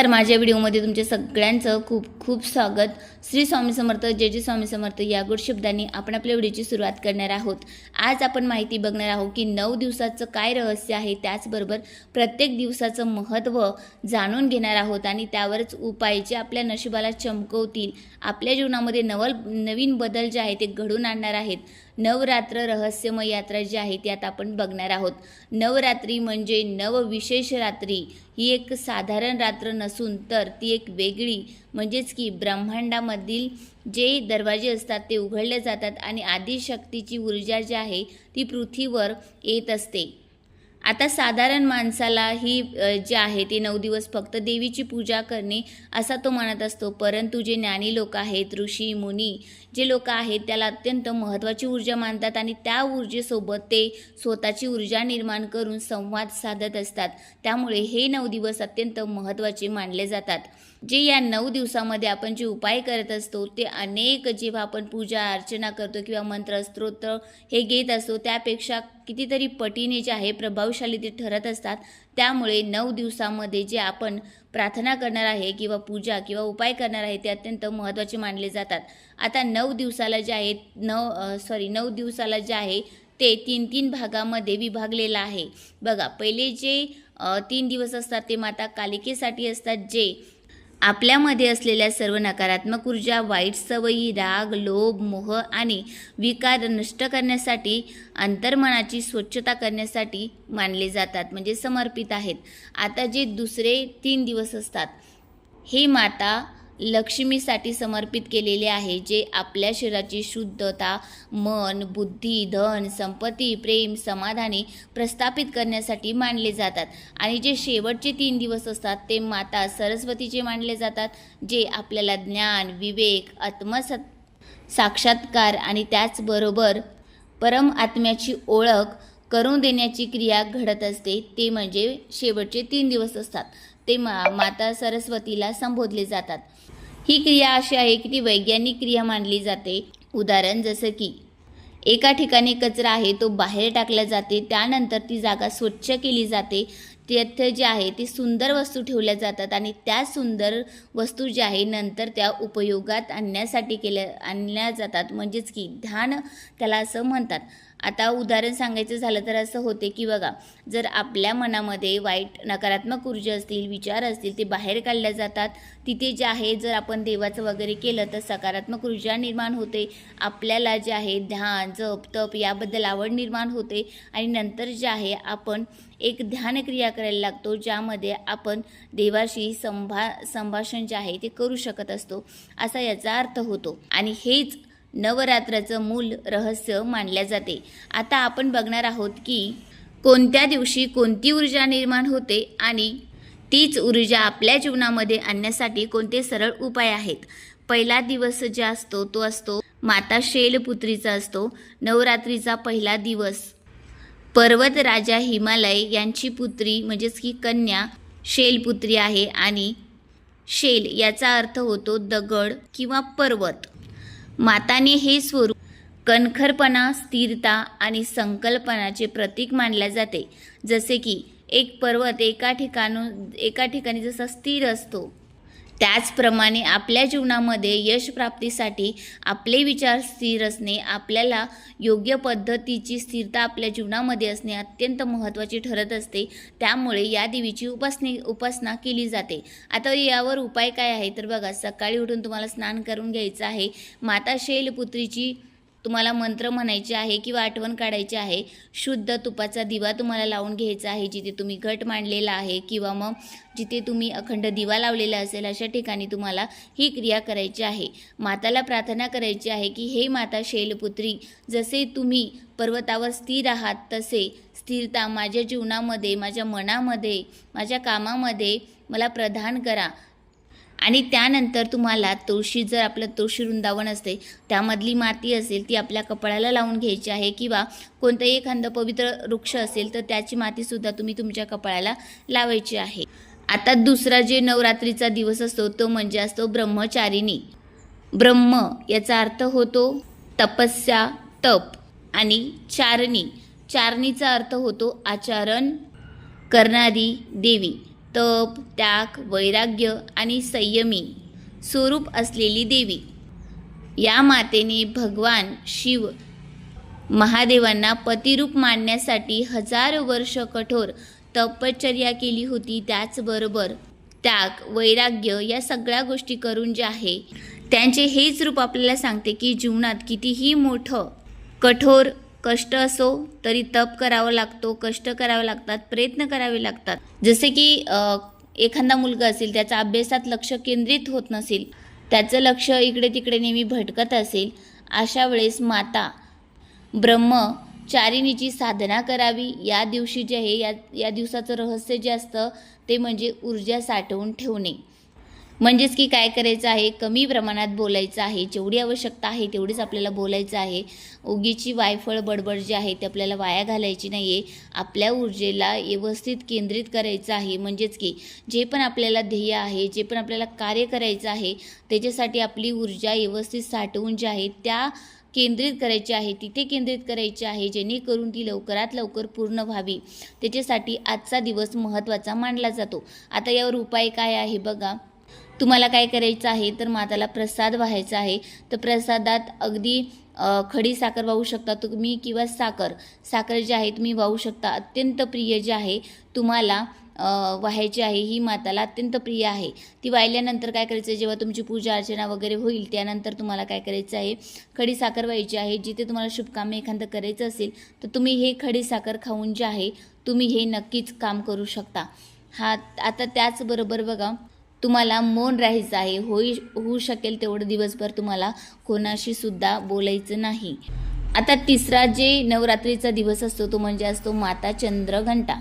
तर माझ्या व्हिडिओमध्ये तुमच्या सगळ्यांचं खूप खूप स्वागत. श्री स्वामी समर्थ जय जय स्वामी समर्थ या गुड शब्दांनी आपण आपल्या व्हिडिओची सुरुवात करणार आहोत. आज आपण माहिती बघणार आहोत की नऊ दिवसाचं काय रहस्य आहे त्याचबरोबर प्रत्येक दिवसाचं महत्त्व जाणून घेणार आहोत आणि त्यावरच उपाय जे आपल्या नशिबाला चमकवतील आपल्या जीवनामध्ये नवल नवीन बदल जे आहे ते घडून आणणार आहेत. नवरात्र रहस्यमय यात्रा जी आहे ती आता आपण बघणार आहोत. नवरात्री म्हणजे नवविशेष रात्री ही एक साधारण रात्र नस नसून तर ती एक वेगळी. म्हणजेच की ब्रह्मांडामधील जे दरवाजे असतात ते उघडले जातात आणि आदिशक्तीची ऊर्जा जी आहे ती पृथ्वीवर येत असते. आता साधारण माणसाला ही जे आहे ते नऊ दिवस फक्त देवीची पूजा करणे असा तो म्हणत असतो. परंतु जे ज्ञानी लोक आहेत ऋषी मुनी जे लोक आहेत त्याला अत्यंत महत्त्वाची ऊर्जा मानतात आणि त्या ऊर्जेसोबत ते स्वतःची ऊर्जा निर्माण करून संवाद साधत असतात. त्यामुळे हे नऊ दिवस अत्यंत महत्त्वाचे मानले जातात. जे या नऊ दिवसामध्ये आपण जे उपाय करत असतो ते अनेक जेव्हा आपण पूजा अर्चना करतो किंवा मंत्र स्तोत्र हे घेत असतो त्यापेक्षा कितीतरी पटीने जे आहे प्रभावशाली ते ठरत असतात. त्यामुळे नऊ दिवसामध्ये जे आपण प्रार्थना करणार आहे किंवा पूजा किंवा उपाय करणार आहे ते अत्यंत महत्त्वाचे मानले जातात. आता नऊ दिवसाला जे आहे नऊ सॉरी नऊ दिवसाला जे आहे ते तीन तीन भागामध्ये विभागलेलं आहे. बघा पहिले जे तीन दिवस असतात ते माता कालिकेसाठी असतात जे आपल्यामध्ये असलेल्या सर्व नकारात्मक ऊर्जा वाईट सवयी राग लोभ मोह आणि विकार नष्ट करण्यासाठी अंतर्मनाची स्वच्छता करण्यासाठी मानले जातात म्हणजे समर्पित आहेत. आता जे दुसरे तीन दिवस असतात हे माता लक्ष्मीसाठी समर्पित केलेले आहे जे आपल्या शरीराची शुद्धता मन बुद्धी धन संपत्ती प्रेम समाधानी प्रस्थापित करण्यासाठी मानले जातात. आणि जे शेवटचे तीन दिवस असतात ते माता सरस्वतीचे मानले जातात जे आपल्याला ज्ञान विवेक आत्मस साक्षात्कार आणि त्याचबरोबर परम आत्म्याची ओळख करून देण्याची क्रिया घडत असते. ते म्हणजे शेवटचे तीन दिवस असतात. ते मा माता सरस्वतीला संबोधले जातात. ही क्रिया अशी आहे की ती वैज्ञानिक क्रिया मानली जाते. उदाहरण जसं की एका ठिकाणी कचरा आहे तो बाहेर टाकला जाते त्यानंतर ती जागा स्वच्छ केली जाते. तेथे जे आहे ती सुंदर वस्तू ठेवल्या जातात आणि त्या सुंदर वस्तू ज्या आहे नंतर त्या उपयोगात आणण्यासाठी केल्या आणल्या जातात. म्हणजेच की ध्यान त्याला असं म्हणतात. आता उदाहरण सांगायचं झालं तर असं होते की बघा जर आपल्या मनामध्ये वाईट नकारात्मक ऊर्जा असतील विचार असतील ते बाहेर काढल्या जातात. तिथे जे आहे जर आपण देवाचं वगैरे केलं तर सकारात्मक ऊर्जा निर्माण होते. आपल्याला जे आहे ध्यान जप तप याबद्दल आवड निर्माण होते. आणि नंतर जे आहे आपण एक ध्यानक्रिया करायला लागतो ज्यामध्ये आपण देवाशी संभा संभाषण जे आहे ते करू शकत असतो. असा याचा अर्थ होतो. आणि हेच नवरात्राचं मूल रहस्य मानल्या जाते. आता आपण बघणार आहोत की कोणत्या दिवशी कोणती ऊर्जा निर्माण होते आणि तीच ऊर्जा आपल्या जीवनामध्ये आणण्यासाठी कोणते सरळ उपाय आहेत? पहिला दिवस जे असतो तो असतो माता शैलपुत्रीचा असतो. नवरात्रीचा पहिला दिवस पर्वत राजा हिमालय यांची पुत्री म्हणजेच की कन्या शैलपुत्री आहे आणि शेल याचा अर्थ होतो दगड किंवा पर्वत. माताने हे स्वरूप कणखरपणा स्थिरता आणि संकल्पनाचे प्रतीक मानले जाते. जसे की एक पर्वत एका ठिकाणून एका ठिकाणी जसा स्थिर असतो त्याचप्रमाणे आपल्या जीवनामध्ये यश प्राप्तीसाठी आपले विचार स्थिर असणे आपल्याला योग्य पद्धतीची स्थिरता आपल्या जीवनामध्ये असणे अत्यंत महत्त्वाची ठरत असते. त्यामुळे या देवीची उपासने उपासना केली जाते. आता यावर उपाय काय आहे? तर बघा सकाळी उठून तुम्हाला स्नान करून घ्यायचं आहे. माता शैलपुत्रीची तुम्हाला मंत्र म्हणायचे आहे किंवा आठवण काढायची आहे शुद्ध तुपाचा दिवा तुम्हाला लावून घ्यायचा आहे जिथे तुम्ही घट मांडलेला आहे किंवा मग जिथे तुम्ही अखंड दिवा लावलेला असेल अशा ठिकाणी तुम्हाला ही क्रिया करायची आहे. माताला प्रार्थना करायची आहे की हे माता शैलपुत्री जसे तुम्ही पर्वतावर स्थिर आहात तसे स्थिरता माझ्या जीवनामध्ये माझ्या मनामध्ये माझ्या कामामध्ये मला प्रदान करा. आणि त्यानंतर तुम्हाला तुळशी जर आपलं तुळशी वृंदावन असते त्यामधली माती असेल ती आपल्या कपाळाला लावून घ्यायची आहे किंवा कोणतंही एखादं पवित्र वृक्ष असेल तर त्याची मातीसुद्धा तुम्ही तुमच्या कपाळाला लावायची आहे. आता दुसरा जे नवरात्रीचा दिवस असतो तो म्हणजे असतो ब्रह्मचारिणी. ब्रह्म याचा अर्थ होतो तपस्या तप आणि चारणी. चारणीचा अर्थ होतो आचरण करणारी देवी. तप त्याग वैराग्य आणि संयमी स्वरूप असलेली देवी. या मातेने भगवान शिव महादेवांना पतिरूप मानण्यासाठी हजारो वर्ष कठोर तपश्चर्या केली होती. त्याचबरोबर त्याग वैराग्य या सगळ्या गोष्टी करून जे आहे त्यांचे हेच रूप आपल्याला सांगते की जीवनात कितीही मोठं कठोर कष्ट असो तरी तप करावा लागतो कष्ट करावे लागतात प्रयत्न करावे लागतात. जसे की एखादा मुलगा असेल त्याचा अभ्यासात लक्ष केंद्रित होत नसेल त्याचं लक्ष इकडे तिकडे नेहमी भटकत असेल अशा वेळेस माता ब्रह्मचारिणीची साधना करावी. या दिवशी जे आहे या या दिवसाचं रहस्य जे असतं ते म्हणजे ऊर्जा साठवून ठेवणे. म्हणजेच की काय करायचं आहे? कमी प्रमाणात बोलायचं आहे. जेवढी आवश्यकता आहे तेवढीच आपल्याला बोलायचं आहे. उगीची वायफळ बडबड जी आहे ते आपल्याला वाया घालायची नाही आहे आपल्या ऊर्जेला व्यवस्थित केंद्रित करायचं आहे. म्हणजेच की जे पण आपल्याला ध्येय आहे जे पण आपल्याला कार्य करायचं आहे त्याच्यासाठी आपली ऊर्जा व्यवस्थित साठवून जी आहे त्या केंद्रित करायची आहे. तिथे केंद्रित करायची आहे जेणेकरून ती लवकरात लवकर पूर्ण व्हावी. त्याच्यासाठी आजचा दिवस महत्त्वाचा मानला जातो. आता यावर उपाय काय आहे बघा. तुम्हाला काय करायचं आहे? तर माताला प्रसाद व्हायचा आहे. तर प्रसादात अगदी खडी साखर वाहू शकता तुम्ही किंवा साखर. साखर जी आहे तुम्ही वाहू शकता. अत्यंत प्रिय जे आहे तुम्हाला व्हायची वाहायची आहे ही माताला अत्यंत प्रिय आहे. ती वाहिल्यानंतर काय करायचं? आहे जेव्हा तुमची पूजा अर्चना वगैरे होईल त्यानंतर तुम्हाला काय करायचं आहे? खडी साखर व्हायची आहे जिथे तुम्हाला शुभकाम एखादं करायचं असेल तर तुम्ही हे खडी साखर खाऊन जे आहे तुम्ही हे नक्कीच काम करू शकता. हा आता त्याचबरोबर बघा तुम्हाला मौन राहायचं आहे. होई होऊ शकेल तेवढं दिवसभर तुम्हाला कोणाशी सुद्धा बोलायचं नाही. आता तिसरा जे नवरात्रीचा दिवस असतो तो म्हणजे असतो माता चंद्रघंटा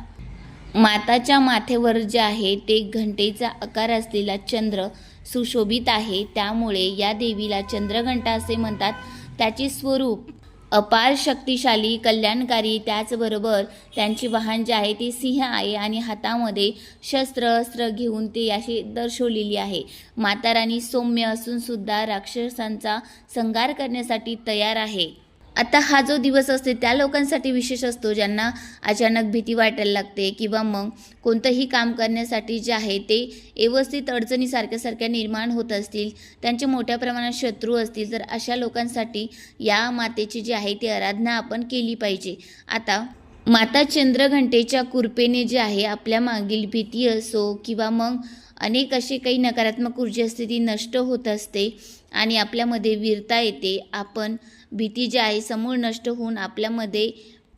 माताच्या माथेवर जे आहे ते घंटेचा आकार असलेला चंद्र सुशोभित आहे. त्यामुळे या देवीला चंद्रघंटा असे म्हणतात. त्याचे स्वरूप अपार शक्तिशाली कल्याणकारी त्याचबरोबर त्यांची वाहन जे आहे ती सिंह आहे आणि हातामध्ये शस्त्र अस्त्र घेऊन ते अशी दर्शवलेली आहे. माता राणी सौम्य असूनसुद्धा राक्षसांचा संहार करण्यासाठी तयार आहे. आता हा जो दिवस असते त्या लोकांसाठी विशेष असतो ज्यांना अचानक भीती वाटायला लागते किंवा मग कोणतंही काम करण्यासाठी जे आहे ते व्यवस्थित अडचणी सारख्या सारख्या निर्माण होत असतील त्यांचे मोठ्या प्रमाणात शत्रू असतील तर अशा लोकांसाठी या मातेची जी आहे ती आराधना आपण केली पाहिजे. आता माता चंद्रघंटेच्या कृपेने जे आहे आपल्या मागील भीती असो किंवा मग अनेक असे काही नकारात्मक ऊर्जा असते ती नष्ट होत असते आणि आपल्यामध्ये वीरता येते आपण भीती जी आहे समूळ नष्ट होऊन आपल्यामध्ये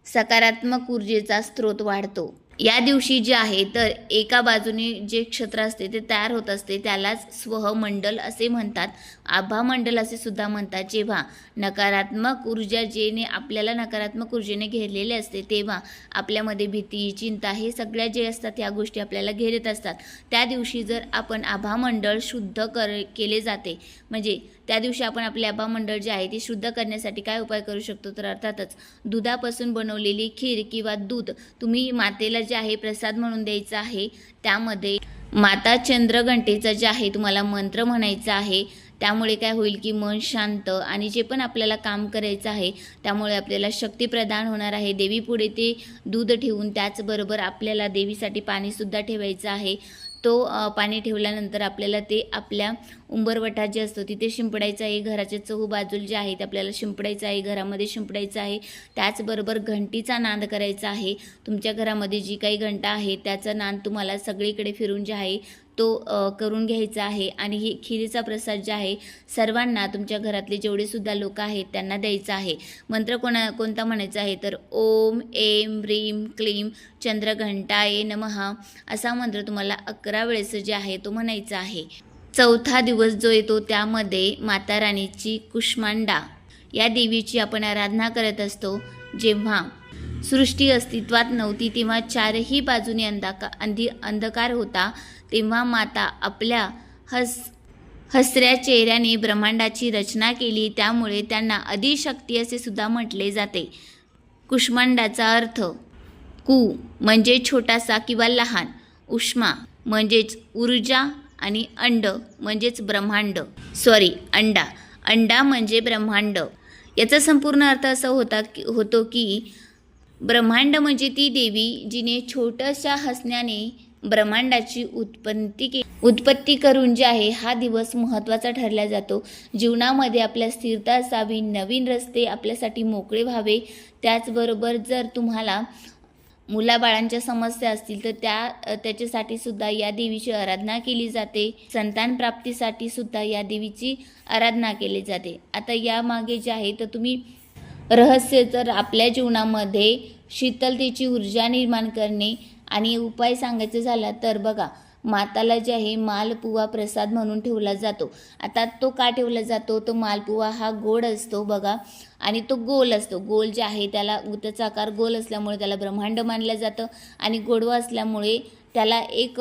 सकारात्मक ऊर्जेचा स्रोत वाढतो. या दिवशी जे आहे तर एका बाजूने जे क्षेत्र असते ते तयार होत असते त्यालाच स्वहमंडल असे म्हणतात. आभामंडल असे सुद्धा म्हणतात. जेव्हा नकारात्मक ऊर्जा जेने आपल्याला नकारात्मक ऊर्जेने घेरलेले असते तेव्हा आपल्यामध्ये भीती चिंता हे सगळ्या जे असतात ह्या गोष्टी आपल्याला घेरत असतात. त्या दिवशी जर आपण आभामंडळ शुद्ध कर केले जाते म्हणजे त्या दिवशी आपण आपले आभामंडळ जे आहे ते शुद्ध करण्यासाठी काय उपाय करू शकतो? तर अर्थातच दुधापासून बनवलेली खीर किंवा दूध तुम्ही मातेला जे आहे प्रसाद म्हणून द्यायचा आहे त्यामध्ये माता चंद्रघंटेचा जे आहे तुम्हाला मंत्र म्हणायचा आहे. त्यामुळे काय होईल की मन शांत आणि जे पण आपल्याला काम करायचं आहे त्यामुळे आपल्याला शक्ती प्रदान होणार आहे. देवीपुढे ते दूध ठेवून त्याचबरोबर आपल्याला देवीसाठी पाणीसुद्धा ठेवायचं आहे. तो पाणी ठेवल्यानंतर आपल्याला ते आपल्या उंबरवटा जे असतो तिथे शिंपडायचं आहे. घराच्या चहू बाजूला जे आहे ते आपल्याला शिंपडायचं आहे. घरामध्ये शिंपडायचं आहे. त्याचबरोबर घंटीचा नाद करायचा आहे. तुमच्या घरामध्ये जी काही घंटा आहे त्याचा नाद तुम्हाला सगळीकडे फिरून जे आहे तो करून घ्यायचा आहे. आणि ही खिरीचा प्रसाद जे आहे सर्वांना तुमच्या घरातले जेवढे सुद्धा लोक आहेत त्यांना द्यायचा आहे. मंत्र कोणा कोणता म्हणायचा आहे? तर ओम एम ह्रीम क्लीम चंद्रघंटाये नमहा असा मंत्र तुम्हाला अकरा वेळेस जे आहे तो म्हणायचा आहे. चौथा दिवस जो येतो त्यामध्ये माता राणीची कुष्मांडा. या देवीची आपण आराधना करत असतो. जेव्हा सृष्टी अस्तित्वात नव्हती तेव्हा चारही बाजूने अंधाका अंधी अंधकार होता. तेव्हा माता आपल्या हस हसऱ्या चेहऱ्याने ब्रह्मांडाची रचना केली. त्यामुळे त्यांना अधिशक्ती असे सुद्धा म्हटले जाते. कुष्मांडाचा अर्थ कु म्हणजे छोटासा किंवा लहान उष्मा म्हणजेच ऊर्जा आणि अंड म्हणजेच ब्रह्मांड. सॉरी अंडा. अंडा म्हणजे ब्रह्मांड. याचा संपूर्ण अर्थ असा होता की होतो की ब्रह्मांड म्हणजे ती देवी जिने छोट्याशा हसण्याने ब्रह्मांडाची उत्पत्ती के उत्पत्ती करून जे आहे हा दिवस महत्त्वाचा ठरला जातो. जीवनामध्ये आपल्या स्थिरता असावी नवीन रस्ते आपल्यासाठी मोकळे व्हावे. त्याचबरोबर जर तुम्हाला मुलाबाळांच्या समस्या असतील तर त्या त्याच्यासाठी सुद्धा या देवीची आराधना केली जाते. संतान प्राप्तीसाठी सुद्धा या देवीची आराधना केली जाते. आता यामागे जे आहे तर तुम्ही रहस्य तर आपल्या जीवनामध्ये शीतलतेची ऊर्जा निर्माण करणे आणि उपाय सांगायचं झाला तर बघा माताला जे आहे मालपुवा प्रसाद म्हणून ठेवला जातो. आता तो का ठेवला जातो? तो मालपुवा हा गोड असतो बघा आणि तो गोल असतो. गोल जे आहे त्याला त्याचा आकार गोल असल्यामुळे त्याला ब्रह्मांड मानलं जातं आणि गोडवा असल्यामुळे त्याला एक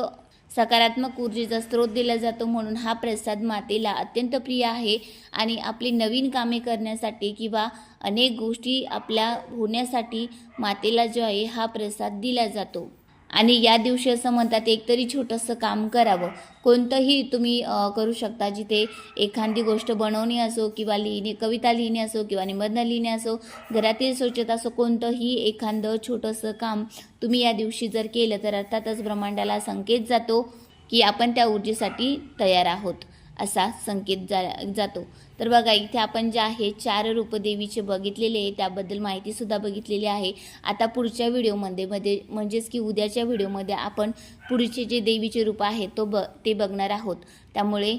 सकारात्मक ऊर्जेचा स्रोत दिला जातो म्हणून हा प्रसाद मातेला अत्यंत प्रिय आहे आणि आपली नवीन कामे करण्यासाठी किंवा अनेक गोष्टी आपल्या होण्यासाठी मातेला जो आहे हा प्रसाद दिला जातो. आणि या दिवशी असं म्हणतात एकतरी छोटंसं काम करावं. कोणतंही तुम्ही करू शकता जिथे एखादी गोष्ट बनवणे असो किंवा लिहिणे कविता लिहिणे असो किंवा निबंध लिहिणे असो घरातील स्वच्छता असो कोणतंही एखादं छोटंसं काम तुम्ही या दिवशी जर केलं तर अर्थातच ब्रह्मांडाला संकेत जातो की आपण त्या ऊर्जेसाठी तयार आहोत. असा संकेत जा जातो. तर बघा इथे आपण जे आहे चार रूपदेवीचे बघितलेले आहे त्याबद्दल माहितीसुद्धा बघितलेली आहे. आता पुढच्या व्हिडिओमध्ये मध्ये म्हणजेच की उद्याच्या व्हिडिओमध्ये आपण पुढचे जे देवीचे रूप आहे तो ब ते बघणार आहोत. त्यामुळे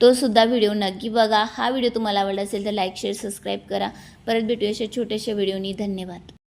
तो सुद्धा व्हिडिओ नक्की बघा. हा व्हिडिओ तुम्हाला आवडला असेल तर लाईक शेअर सबस्क्राईब करा. परत भेटूया अशा छोट्याशा व्हिडिओनी. धन्यवाद.